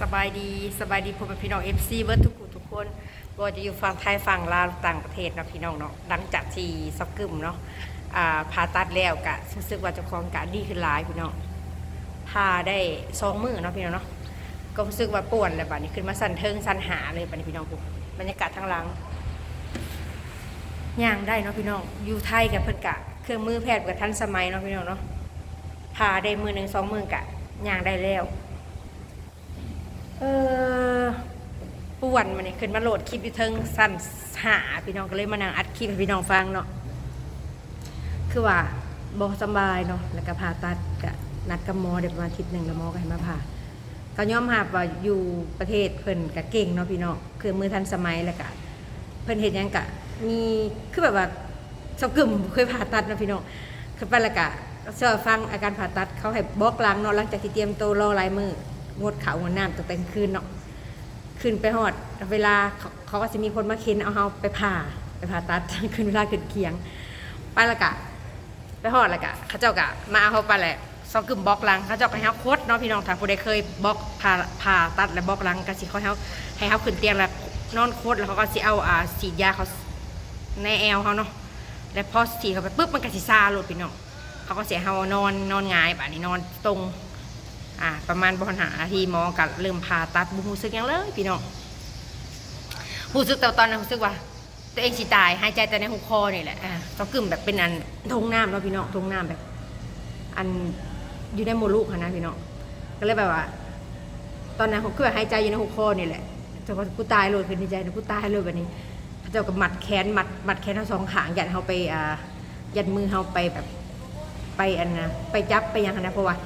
สบายดีสบายดีพ่อแม่พี่น้องเอฟซีเบิร์ดทุกคนทุกคนบ่ว่าจะอยู่ฝั่งไทยฝั่งลาวต่างประเทศนะพี่น้องเนาะหลังจากที่ซอกกึมเนาะอ่าผ่าตัดแล้วกะรู้สึกว่าเจะคลองกะดีขึ้นหลายพี่น้องผ่าได้สองมือเนาะพี่น้องเนาะก็รู้สึกว่าปวดแล้วบัดนี้ขึ้นมาสั่นเทิงสั่นหาเลยบัดนี้พี่น้องปุ๊บรรยากาศทางหลังย่างได้เนาะพี่น้องอยู่ไทยกับเพิ่นกะ เครื่องมือแพทย์กับทันสมัยเนาะพี่น้องเนาะผ่าได้มือหนึ่งสองมือกะย่างได้แล้ว เออป่วนมันนี่ขึ้นมาโหลดคลิปอยู่เทิงสั่นหาพี่น้องก็เลยมานั่งอัดคลิปให้พี่น้องฟังเนาะคือว่าบอสบายเนาะแล้วก็ผ่าตัดกับนัดกับหมอเดี๋ยวประมาณอาทิตย์หนึ่งแล้วหมอก็ให้มาผ่าก็ย่อมหาบว่าอยู่ประเทศเพิ่นก็เก่งเนาะพี่น้องคือมือทันสมัยแล้วก็เพิ่นเห็นยังกะมีคือแบบว่าสกึมเคยผ่าตัดเนาะพี่น้องคือไปแล้วก็เชื่อฟังอาการผ่าตัดเขาให้บล็อกหลังเนาะหลังจากที่เตรียมตัวรอลายมือ งดเขาวงดน้ำตั้งแต่กลางคืนเนาะขึ้นไปหอด เวลาเขาเขาก็จะมีคนมาเค้นเอาเฮาไปผ่าไปผ่าตัดขึ้นเวลาขึ้นเคียงไปและกะไปหอดและกะเขาเจ้ากะมาเอาเขาไปแหละซอกกึมบล็อกลังเขาเจ้าก็ให้เฮาโคดเนาะพี่น้องถ้าผู้ใดเคยบล็อกผ่าผ่าตัดและบล็อกลังก็สิเขาให้เฮาให้เฮาขึ้นเตียงแล้วนอนโคดแล้วเขาก็สิเอาอ่าฉีดยาเขาในแอลเขาเนาะแล้วพอฉีดเข้าไปปุ๊บมันก็สิซาโลดพี่น้องเขาก็เสียเฮานอนนอนงายแบบนี้นอนตรง อ่าประมาณบหานาทีมองกับเริ่มผ่าตัดบุหูซึกยังเลยพี่น้องหูซึกแต่ตอนนั้นหูซึกว่า ตัวเองสิตายหายใจแต่ในหูคอนี่แหละอ่าต้องกึ่มแบบเป็นอันทงน้ำเนาะพี่น้องทงน้ำแบบ อันอยู่ในโมลูกะนะพี่น้องก็เลยแบบว่า ตอนนั้นผมคือแบบหายใจอยู่ในหูคอนี่แหละแต่พอกูตายเลยคือในใจนะกูตายเลยแบบนี้เจ้าก็มัดแขนมัดมัดแขนทั้งสองขางยัดเขาไปอ่ายัดมือเขาไปแบบ ไปอันนะไปจับไปยังนะเพราะว่า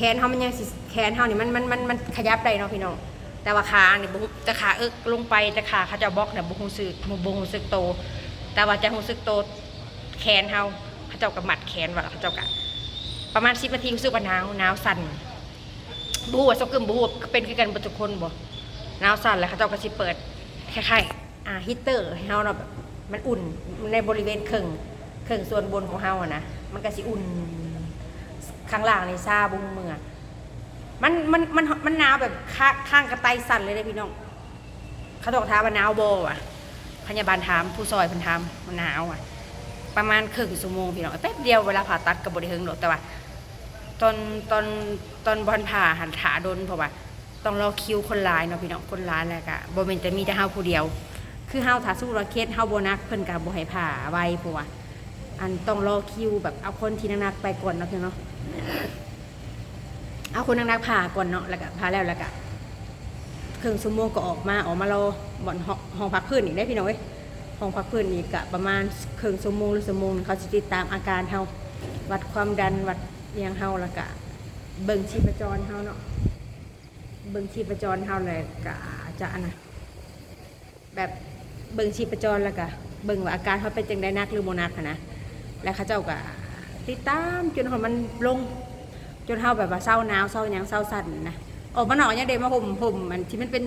แขนเขามันยังสิแขนเขานี่มันมันมันมันขยับได้เนาะพี่น้องแต่ว่าขาเนี่ยบุจะขาเอิกลงไปแต่ขาเขาจะบล็อกเนี่ยบุหูสึกบุหูสึกโต แต่ว่าจะหูสึกโตแขนเขาเขาเจ้ากับหมัดแขนว่าเขาเจ้ากับประมาณสิบนาทีรู้สึกว่าหนาวหนาวสั่นบูว่าซอกกึมบูว่าเป็นคือกันเบดทุกคนบ่หนาวสั่นแล้วเขาเจ้าก็สิเปิดคล้ายๆอ่าฮีเตอร์ให้เฮาเนาะแบบมันอุ่นในบริเวณเครื่องเครื่องส่วนบนของเฮาอะนะมันก็สิอุ่น ข้างล่างในซาบุงเมืองมันมันมันมันหนาวแบบข้างข้างกระไตสั่นเลยเลยพี่น้องเขาบอกท้ามว่าหนาวโบอะพยาบาลถามผู้ซอยพิ่นถามมันหนาวอะ ประมาณครึ่งชั่วโมงพี่น้องแป๊บเดียวเวลาผ่าตัดกับบริเฮงหรอกแต่ว่าตอนตอนตอนบอลผ่าหันขาโดนเพราะว่าต้องรอคิวคนร้ายเนาะพี่น้องคนร้ายแล้วก็บ่แม่นจะมีแต่เฮาผู้เดียว คือเฮาถ้าสู้รเคสเฮาโบนักเพิ่นก็บ่ให้ผ่าไวเพราะว่าอันต้องรอคิวแบบเอาคนที่นักไปก่อนเนาะพี่เนาะ เอาคนนักๆผ่าก่อนเนาะแล้วก็ผ่าแล้วแล้วก็ครึ่งชั่วโมงก็ออกมาออกมารอบ่อนห้องพักพื้นอีกได้พี่น้องเว้ยห้องพักพื้นอีกก็ประมาณครึ่งชั่วโมงหรือชั่วโมงเขาจะติดตามอาการเฮาวัดความดันวัดเอียงเฮาแล้วก็เบิ่งชีพจรเฮาเนาะเบิ่งชีพจรเฮาเลยก็จะอันนะแบบเบิ่งชีพจรแล้วก็เบิ่งว่าอาการเขาเป็นจังไดนักหรือบ่นักนนะแล้วเขาเจ้าก็ ติดตามจนเขามันลง จนเฮาแบบว่าเศร้าหนาวเศร้าหยังเศร้าสั่นนะออกมาหน่อกยังเดมาห่มห่มมันที่มันเป็น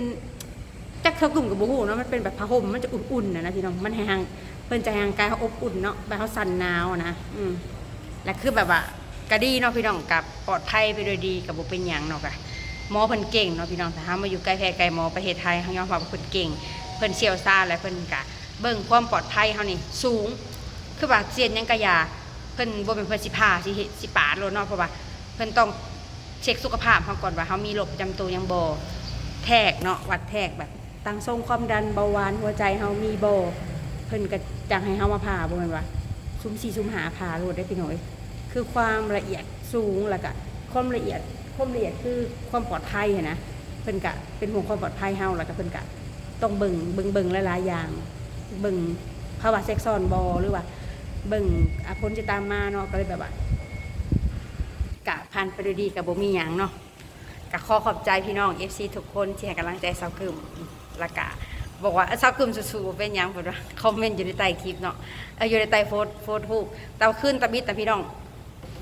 จักเท่ากลุ่มกับบูฮูเนาะมันเป็นแบบผ้าห่มมันจะอุ่นๆนะนะพี่น้องมันให้งเพิ่นจะห่างกายเขาอบอุ่นเนาะแบบเขาสั่นหนาวนะอืมและคือแบบว่ากะดีเนาะพี่น้องกับปลอดภัยไปโดยดีกับบุเป็นหยังเนาะกะหมอเพิ่นเก่งเนาะพี่น้องแต่ถ้ามาอยู่ใกล้แพร่ไกลหมอประเทศไทยเขายอมรับว่าเพิ่นเก่ง เพิ่นเชี่ยวชาญและเพิ่นกะเบิ่งความปลอดภัยเฮานี่สูง คือว่าเสียนยังกะยา เพิ่นบ่เป็นเพิ่นสิพาสิสิปาดโลดเนาะเพราะว่าเพิ่นต้องเช็คสุขภาพเขาก่อนว่าเขามีโรคประจำตัวยังบ่แทกเนาะวัดแทกแบบตั้งทรงความดันเบาหวานหัวใจเฮามีบ่เพิ่นก็จังให้เฮามาผ่าบ่แม่นว่าซุ่มสี่ซุ่มหาผ่าโลดได้พี่น้อยคือความละเอียดสูงแล้วก็ความละเอียดความละเอียดคือความปลอดภัยนะเพิ่นก็เป็นห่วงความปลอดภัยเฮาแล้วก็เพิ่นก็ต้องเบิ่งเบิ่งเบิ่งหลายๆอย่างเบิ่งภาวะแทรกซ้อนบ่หรือว่า เบิ่งอะผลจะตามมาเนาะก็เลยแบบว่ากะผ่านไปด้วยดีกับบ่มีหยังเนาะกะขอขอบใจพี่น้อง FC ทุกคนที่ให้กำลังใจสาวกึมละกะบอกว่าสาวกึมสู้ๆเป็นหยังเพิ่นว่าคอมเมนต์อยู่ในใต้คลิปเนาะเอออยู่ในใต้โพสต์โพสต์รูปแต่าขึ้นตะบิดแต่พี่น้อง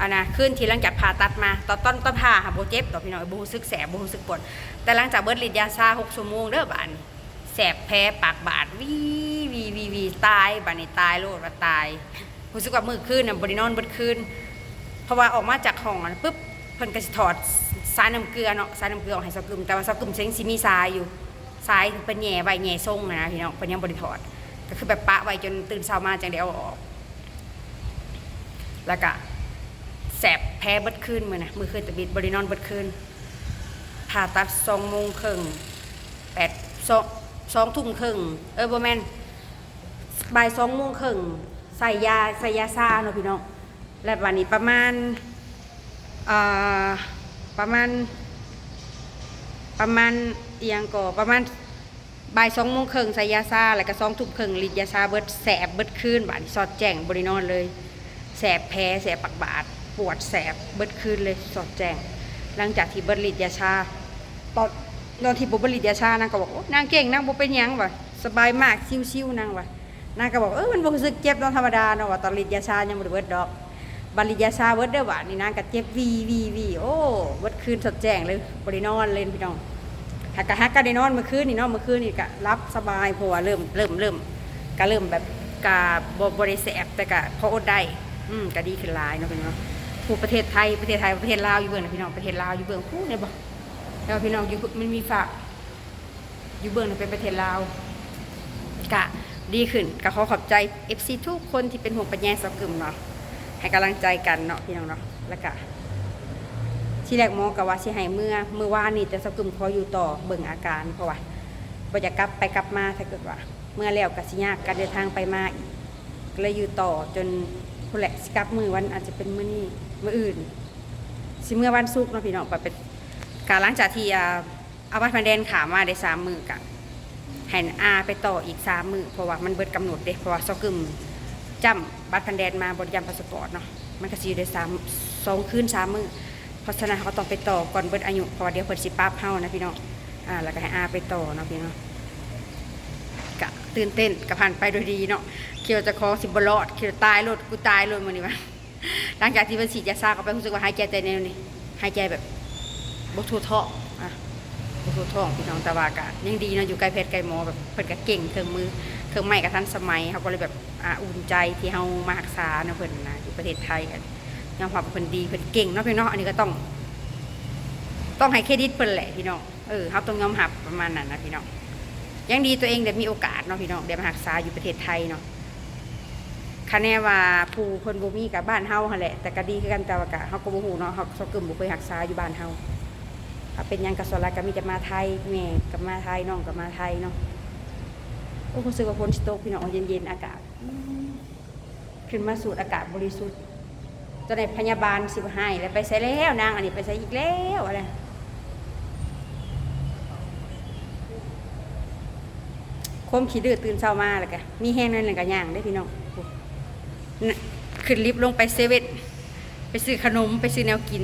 อันนะขึ้นทีหลังจากผ่าตัดมาตอนต้นต้นผ่าค่ะบ่เจ็บดอพี่น้องบ่รู้สึกแสบบ่รู้สึกปวดแต่หลังจากเบิดฤทธิ์ยาชา6ชั่วโมงเด้อบานแสบแพ้ปากบาดวีวีวีวีตายบาดนี้ตายโลดว่าตาย รู้สึกว่ามือคืนน่ะบ่ได้นอนบิดคืนเพราะว่าออกมาจากห้องปุ๊บเพิ่นก็สิถอดสายน้ำเกลือเนาะสายน้ำเกลือออกให้สกึมแต่ว่าสกึมเซ็งสิมีทรายอยู่ทรายเป็นแหน่ใบแหน่ทรงนะพี่น้องเป็นยังบริถอด ก็คือแบบปะไว้จนตื่นเช้ามาจังได้เอาออก แล้วก็แสบแพ้บิดคืนมือนะมือคืนตะบิดบริโนอนบิดคืนผ่าตัดสองโมงครึ่งแปดสองสองทุ่มครึ่งเออโบแมนบ่ายสองโมงครึ่ง ใส่ยาใส่ยาซาเนาะพี่น้องและวันนี้ประมาณาประมาณ ประมาณเอียงก่อประมาณบ่ายสองโมงครึ่งใส่ยาซาแล้วก็สองทุ่มครึ่งลิดยาซาเบิดแสบเบิดคืนบาดนี้สอดแจ้งบริโนอนเลยแสบแพ้แสบปักบาดปวดแสบเบิดคืนเลยสอดแจ้งหลังจากที่เบิดลิดยาชาตอนตอนที่บุบลิดยาชานางก็บอกนางเก่งนางบ่เป็นยังวะสบายมากชิวๆนางวะ นางก็บอกเออมันบ่รู้สึกเจ็บเนาะธรรมดาเนาะว่าตอนลิดยาชายังบ่ได้เบิดดอกบัดลิยาชาเบิดเด้อว่านี่นางก็เจ็บวีวีวีโอ้เบิดคืนสดแจ้งเลยบ่ได้นอนเลยพี่น้องหักกะฮักก็ได้นอนเมื่อคืนนี่เนาะเมื่อคืนนี่ก็รับสบายเพราะว่าเริ่มเริ่มเริ่มก็เริ่มแบบกะบ่บ่ได้แสบแต่ก็พออดได้อืมก็ดีขึ้นหลายเนาะพี่น้องผู้ประเทศไทยประเทศไทยประเทศลาวอยู่เบื้องนะพี่น้องประเทศลาวอยู่เบื้องผู้เนี่ยบ่แล้วพี่น้องอยู่มันมีฝากอยู่เบื้องนะเป็นประเทศลาวกะ ดีขึ้นก็ขอขอบใจ FC ทุกคนที่เป็นห่วงปัญญาสกึมเนาะให้กำลังใจกันเนาะพี่น้องเนาะแล้วก็ที่แรกหมอก็ว่าสิให้เมื่อเมื่อวานนี่แต่สกึมขออยู่ต่อเบิ่งอาการเพราะว่าบ่จะกลับไปกลับมาถ้าเกิดว่า เมื่อแล้วก็สิยากการเดินทางไปมาอีกก็เลยอยู่ต่อจนผู้แหละสิกลับมือวันอาจจะเป็นมื้อนี้มื้ออื่น สิเมื่อวันศุกร์เนาะพี่น้องไปเป็นการหลังจากที่อาเอาบัตพันแดนขามาได้สามมือกะ ให้อาไปต่ออีกสามมือเพราะว่ามันเบิดกำหนดเด้เพราะว่าซอกึมจำบัตรพันแดนมาบริยามพาสปอร์ตเนาะมันก็สิอยู่ได้สามสองคืนสามมือเพราะฉะนั้นเขาต้องไปต่อก่อนเบิดอายุเพราะว่าเดี๋ยวเพิ่นสิปรับเฮานะพี่น้องอ่าแล้วก็ให้อาไปต่อเนาะพี่น้องกะตื่นเต้นกะผ่านไปโดยดีเนาะเคียวจะคอสิบรอดเคียวตายรถกูตายเลยมันนี่วะหลังจากที่มันฉีดยาซาเข้าไปรู้สึกว่าหายใจแต่แนวนี้หายใจแบบบทั่วท้อ งอะบทั่วท้องพี่น้องตะวากะยังดีเนาะอยู่ใกล้แพทย์ใกล้หมอแบบเพิ่นก็เก่งเครื่องมือเครื่องไม้กับทันสมัยเขาก็เลยแบบอ่าอุ่นใจที่เฮามารักษาเนาะเพิ่นนะอยู่ประเทศไทยกันยอมรับว่าเพิ่นดีเพิ่นเก่งเนาะพี่น้องอันนี้ก็ต้อง ต้องให้เครดิตเพิ่นแหละพี่น้องเออเฮาต้องยอมรับประมาณนั้นนะพี่น้องยังดีตัวเองได้มีโอกาสเนาะพี่น้องได้มารักษาอยู่ประเทศไทยเนาะคะแนนว่าผู้คนบ่มีกับบ้านเฮาหั่นแหละแต่ก็ดีคือกันแต่ว่าก็เฮาก็บ่ฮู้เนาะเฮาสกึมบ่เคยรักษาอยู่บ้านเฮา ถ้าเป็นยังก็ส่วนหลายก็มีแต่มาไทยแม่ก็มาไทยน้องก็มาไทยเนาะโอ้รู้สึกว่าฝนตกพี่น้องเย็นๆอากาศ ขึ้นมาสูดอากาศบริสุทธิ์ตอนนี้พยาบาลสิบห้แล้วไปใส่แล้วนางอันนี้ไปใส่อีกแล้วอะไรคมขี้ดื้อตื่นเช้ามาแล้วก็มีแห้งนั่นแหละก็ย่างได้พี่น้องขึ้นลิฟต์ลงไปเซเว่นไปซื้อขนมไปซื้อแนวกิน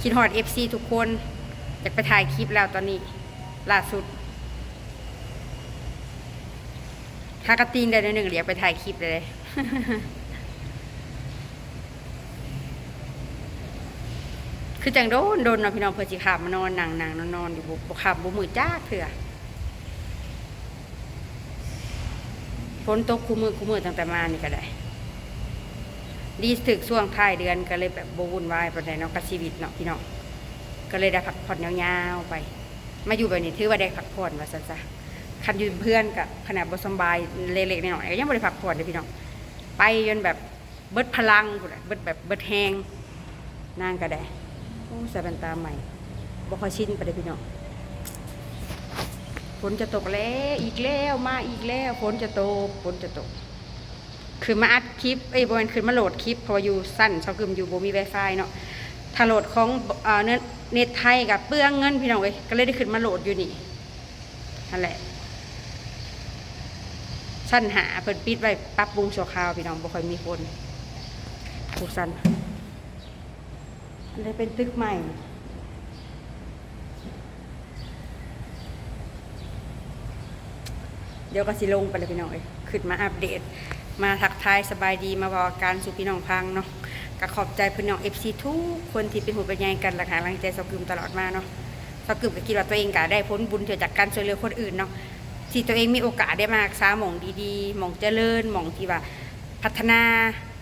คิดฮอดเอฟซีทุกคนอยากไปถ่ายคลิปแล้วตอนนี้ล่าสุดถ้ากตีนได้หนึ่งเดี๋ยวไปถ่ายคลิปเลยคือจังโดนโดนเนาะพี่น้องเพื่อสิขับมานอนนั่งนั่งนอนนอนอยู่บ่บ่ขับบ่มือจ้าเถื่อฝนตกคู่มือคู่มือตั้งแต่มานี่ก็ได้ ดีถึกช่วงท้ายเดือนก็เลยแบบบ่วุ่นวายปานใดเนาะกับชีวิตเนาะพี่น้องก็เลยได้พักผ่อนยาวๆไป มาอยู่แบบนี้ถือว่าได้พักผ่อนว่าซั่นซะคันอยู่เป็นเพื่อนกับขนาดบสำบายเล็กๆน้อยๆก็ยังบ่ได้พักผ่อนเลยพี่น้องไปจนแบบเบิดพลังเบิดแบบเบิดแฮงนางก็ได้โอ้ใส่แว่นตาใหม่บ่ค่อชินไปเลยพี่น้องฝนจะตกแล้วอีกแล้วมาอีกแล้วฝนจะตกฝนจะตก คือมาอัดคลิปเอ้บอลคือมาโหลดคลิปเพราะว่าอยู่สั้นชอบกึมอยู่บ่มี Wi-Fi เนาะถ้าโหลดของเอ่อเน็ตไทยกับเปลืองเงินพี่น้องเอ้ยก็เลยได้ขึ้นมาโหลดอยู่นี่นั่นแหละสั้นหาเพิ่นปิดไว้ปรับปรุงชั่วคราวพี่น้องบ่ค่อยมีคนผู้สั้นอันนี้เป็นตึกใหม่เดี๋ยวก็สิลงไปเลยพี่น้องเอ้ยขึ้นมาอัปเดต มาทักทายสบายดีมาบอกอาการสู่พี่น้องพังเนาะก็ขอบใจพี่น้องเอฟซีทุกคนที่เป็นหูเป็นใยกันหลักหาแรงใจสกึมตลอดมาเนาะสกึมก็คิดว่าตัวเองก็ได้พ้นบุญเกิดจากการช่วยเหลือคนอื่นเนาะที่ตัวเองมีโอกาสได้มากษาหมองดีๆหมองเจริญหมองที่ว่าพัฒนา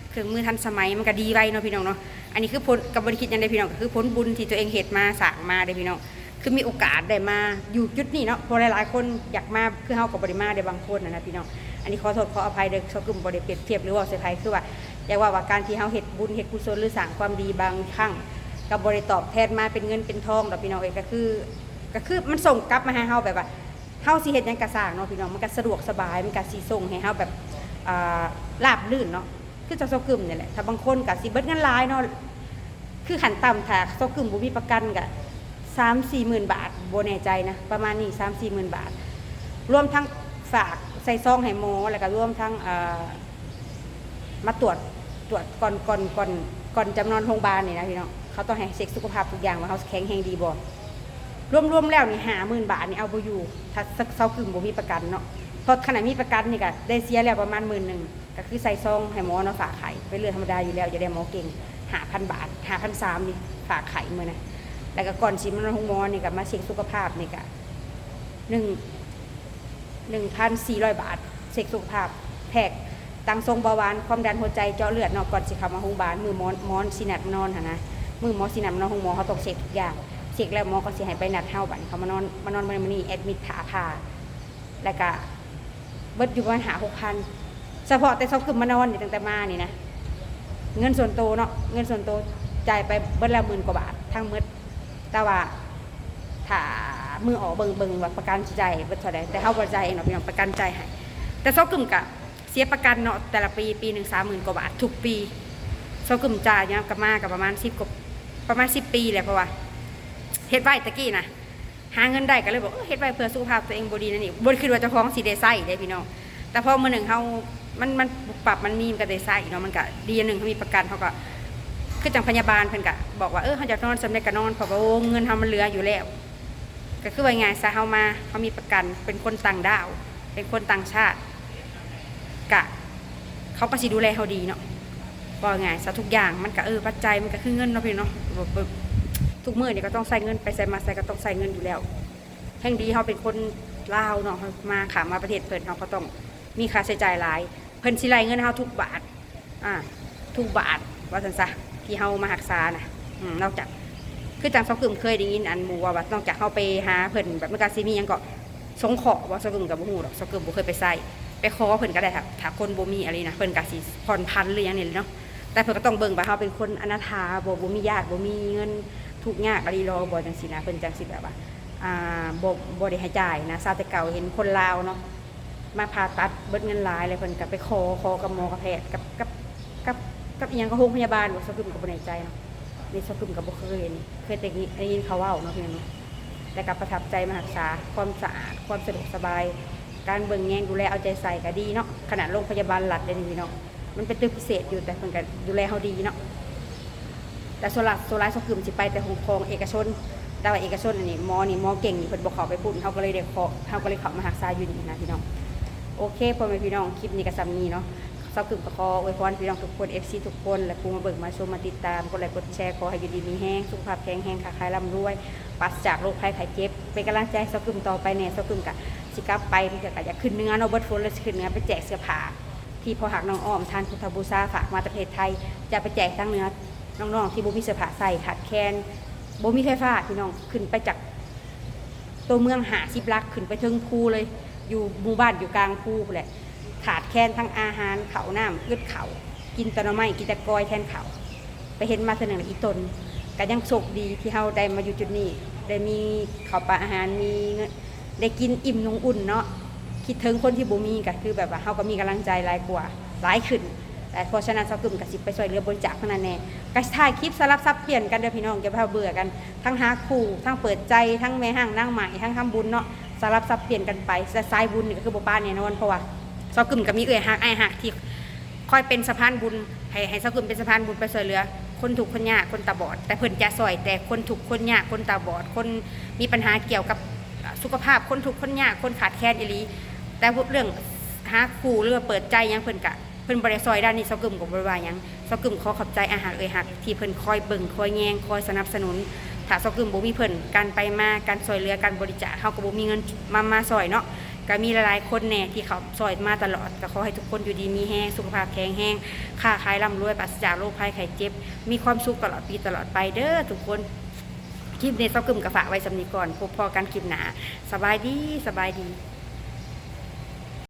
เครื่องมือทันสมัยมันก็ดีไว้เนาะพี่น้องเนาะอันนี้คือผลกับบริคิดยังได้พี่น้องก็คือผลบุญที่ตัวเองเฮ็ดมาสร้างมาได้พี่น้องคือมีโอกาสได้มาอยู่จุดนี้เนาะเพราะหลายๆคนอยากมาคือเฮากับบริมาได้บางคนนะนะพี่น้อง อันนี้ขอโทษขออภัยเด้อเขากลุ่มบ่ได้เปรียบเทียบหรือว่าเซอร์ไพรส์คือว่าอยากว่าว่าการที่เฮาเฮ็ดบุญเฮ็ดกุศลหรือสร้างความดีบางครั้งกับบริตอบแทนมาเป็นเงินเป็นทองดอกพี่น้องเองก็คือ ก็คือมันส่งกลับมาให้เฮาแบบว่าเฮาสิเฮ็ดหยังกะสร้างเนาะพี่น้องมันก็สะดวกสบายมันก็สิส่งให้เฮาแบบอ่าราบรื่นเนาะคือจะเซากึมเนี่ยแหละถ้าบางคนก็สิเบิดเงินหลายเนาะคือขันต่ำถ้าเซากึมบ่มีประกันก็3 4หมื่นบาทโบแน่ใจนะประมาณนี้3 4หมื่นบาท รวมทั้ง ฝากใส่ซองให้หมอแล้วก็ร่วมทั้งมาตรวจตรวจก่อนก่อนก่อนก่อนจำนอนโรงพยาบาลนี่นะพี่น้องเขาต้องให้เช็คสุขภาพทุกอย่างว่าเขาแข็งแรงดีบ่รวมๆแล้วนี่หาหมื่นบาทนี่เอาไปอยู่ถ้าสักเซากึ่มบ่มีประกันเนาะพราะขณะมีประกันนี่ก็ได้เสียแล้วประมาณหมื่นหนึ่งก็คือใส่ซองให้หมอเนาะฝากไข่ไปเรื่องธรรมดาอยู่แล้วอย่าได้หมอเก่งหาพันบาทหาพันสามนี่ฝากไข่มือนะแล้วก็ก่อนชิมมันห้องหมอนี่ก็มาเช็คสุขภาพนี่ก็หนึ่ง หนึ่งพันสี่ร้อยบาท เช็คสุขภาพแพกตังทรงเบาหวานความดันหัวใจเจาะเลือดเนาะก่อนสิเข้ามาโรงพยาบาลมือมอนมอนสินัดนอนหนนะมือหมอสินัดนอนห้องหมอเขาต้องเช็คทุกอย่างเช็คแล้วหมอก็สิให้ไปนัดเฮาบันเขามานอนมานอนมื้อนี้แอดมิดขาพาแล้วก็เบิดอยู่ประมาณหา6,000เฉพาะแต่เซาคือมานอนนี่ตั้งแต่มานี่นะเงินส่วนตัวเนาะเงินส่วนตัวจ่ายไปเบิดละหมื่นกว่าบาททั้งหมดแต่ว่าถ้า มือออกเบิงเบิงว่าประกันสิจ่ายเบิดเท่าใดแต่เฮาบ่จ่ายเองเนาะพี่น้องประกันใจให้แต่ซากึ่มกะเสียประกันเนาะแต่ละปีปีหนึง30,000กว่าบาททุกปีซากึ่มจ่ายเนี่ยกับมากับประมาณ10กว่าประมาณ10ปีแหละเพราะว่าเฮ็ดไว้ตะกี้นะหาเงินได้ก็เลยบอกเฮ็ดไว้เพื่อสุขภาพตัวเองบ่ดีนั่นนี่บ่ได้คิดว่าเจะพ้าของสิได้ใช้ได้พี่น้องแต่พอมื้อหนึงเฮามันมันปรับมันมีมันก็ได้ใช้เนาะมันก็ดีอันหนึงเขามีประกันเขาก็คือจังพยาบาลเพิ่นก็บอกว่าเออเฮาจะนอนสำเร็จก็นอนเพราะว่าเงินเฮามันเหลืออยู่แล้ว ก็คือว่าไงซะเฮามาเฮามีประกันเป็นคนต่างดาว เป็นคนต่างชาติกะเขาก็สิดูแลเฮาดีเนาะว่าไงซะทุกอย่างมันก็เออปัจจัยมันก็คือเงินเนาะพี่เนาะทุกมื้อนี่ก็ต้องใส่เงินไปใส่มาใส่ก็ต้องใส่เงินอยู่แล้วแห่งดีเขาเป็นคนลาวเนาะมาขามาประเทศเพิ่นเขาก็ต้องมีค่าใช้จ่ายหลาย เพิ่นสิไล่เงินเฮาทุกบาทอ่าทุกบาทว่าซั่นซะที่เฮามารักษานะนอกจาก คือจังซอกึมเคยได้ยินอันหมู่ว่าว่านอกจากเฮาไปหาเพิ่นแบบมันก็สิมีหยังก็สงเคราะว่าซอกึมก็บ่ฮู้ดอกซอกึมบ่เคยไปใส่ไปขอเพิ่นก็ได้ครับถ้าคนบ่มีอะไรนะเพิ่นก็สิผ่อนพันหรือหยังนี่แหละเนาะแต่เพิ่นก็ต้องเบิ่งว่าเฮาเป็นคนอนาถาบ่บ่มีญาติบ่มีเงินทุกข์ยากอะไรรอบ่จังสินะเพิ่นจังสิแบบว่าอ่าบ่บ่ได้ให้จ่ายนะซาแต่เก่าเห็นคนลาวเนาะมาผ่าตัดเบิดเงินหลายเลยเพิ่นก็ไปขอขอกับหมอกับแพทย์กับกับกับกับอีหยังกับโรงพยาบาลบ่สกุมก็บ่แน่ใจเนาะ ในสกุมก็บ่เคยนี่เคยแต่ได้ยินเขาว้าเนาะพี่น้องเนแต่ก็ประทับใจมารักษาความสะอาดความสะดวกสบาย การเบิ่งแยงดูแลเอาใจใส่ก็ดีเนาะขนาดโรงพยาบาลรัฐเลยนี่พี่น้องมันเป็นตึกพิเศษอยู่แต่เพิ่นก็ดูแลเฮาดีเนาะแต่โซลาโซลาสกึมสิไปแต่ของของเอกชนแต่ว่าเอกชนอันนี้หมอนี่หมอเก่งนี่เพิ่นบ่เขาไปพูดเขาก็เลยได้ขอเขาก็เลยข้ามาหักษาอยู่นี่นะพี่น้องโอเคพ่อแม่พี่น้องคลิปนี้ก็ซ้ำนี้เนาะ เซากึมก็ขออวยพรพี่น้องทุกคน FC ทุกคน และผู้มาเบิ่งมาชมมาติดตามกดไลค์กดแชร์ขอให้อยู่ดีมีแห้งสุขภาพแข็งแรงค้าขายร่ำรวยปราศจากโรคภัยไข้เจ็บเป็นกำลังใจให้เซากึมต่อไปแน่เซากึมก็สิกลับไปเพื่อก็อยากขึ้นเนื้อเนาะเบิดฝนเลยขึ้นเนื้อไปแจกเสื้อผ้าที่พอหักน้องอ้อมทานพุทธบูชาฝากมาประเทศไทย จะไปแจกทั้งเนื้อน้องๆที่บ่มีเสื้อผ้าใส่ขาดแคลนบ่มีไฟฟ้าพี่น้องขึ้นไปจากตัวเมืองหาสิบลักขึ้นไปถึงภูเลย อยู่หมู่บ้านอยู่กลางภูแหละ นทั้งอาหารเขาน้ำอึดเขากินตะนไม้กินตะกอยแทนเขาไปเห็นมาเสนออีตนก็ยังโชคดีที่เฮาได้มาอยู่จุดนี้ ได้มีข้าวปลาอาหารมีได้กินอิ่มนงอุ่นเนาะคิดถึงคนที่บ่มีก็คือแบบว่าเฮาก็มีกำลังใจหลายกว่าหลายขึ้นแต่เพราะฉะนั้นเซากึ่มกับสิไปช่วยเหลือบริจาคเท่านั้นแน่ก็ถ่ายคลิปสลับซับเปลี่ยนกันเด้อพี่น้องอย่าพาเบื่อกันทั้งหาคู่ทั้งเปิดใจทั้งแม่ห้างนั่งใหม่ทั้งทำบุญเนาะสลับซับเปลี่ยนกันไปแต่สายบุญนี่ก็คือบ่ป้าแน่นอนเพราะว่า ซากึมก็มีเอื้อยฮักไอ้ายฮักที่คอยเป็นสะพานบุญให้ให้ซากึมเป็นสะพานบุญไปช่วยเหลือ คนถูกคนยากคนตาบอด แต่เพิ่นจะซอย แต่คนถูกคนยากคนตาบอด คนมีปัญหาเกี่ยวกับสุขภาพคนถูกคนยากคนขาดแคลนอีหลีแต่พวกเรื่องหาคู่เรื่องเปิดใจยังเพิ่นกะเพิ่นบริซอยด้านนี้ซากึมกับบริวายังซากึมขอขอบใจอาหารเอ่ยหักที่เพิ่นคอยเบิ่งคอยแยงคอยสนับสนุนถ้าซากึมบ่มีเพิ่นการไปมาการซอยเหลือการบริจาคเฮาก็บ่มีเงินมามาซอยเนาะ ก็มีหลายๆคนแน่ที่เขาซอยมาตลอดก็ขอให้ทุกคนอยู่ดีมีแห้งสุขภาพแข็งแห้งค้าขายร่ำรวยปราศจากโรคภัยไข้เจ็บ มีความสุขตลอดปีตลอดไปเด้อทุกคนคลิปนี้เซากึมกระฝากไว้สำนีก่อนพบพอกันคลิปหนาสบายดีสบายดี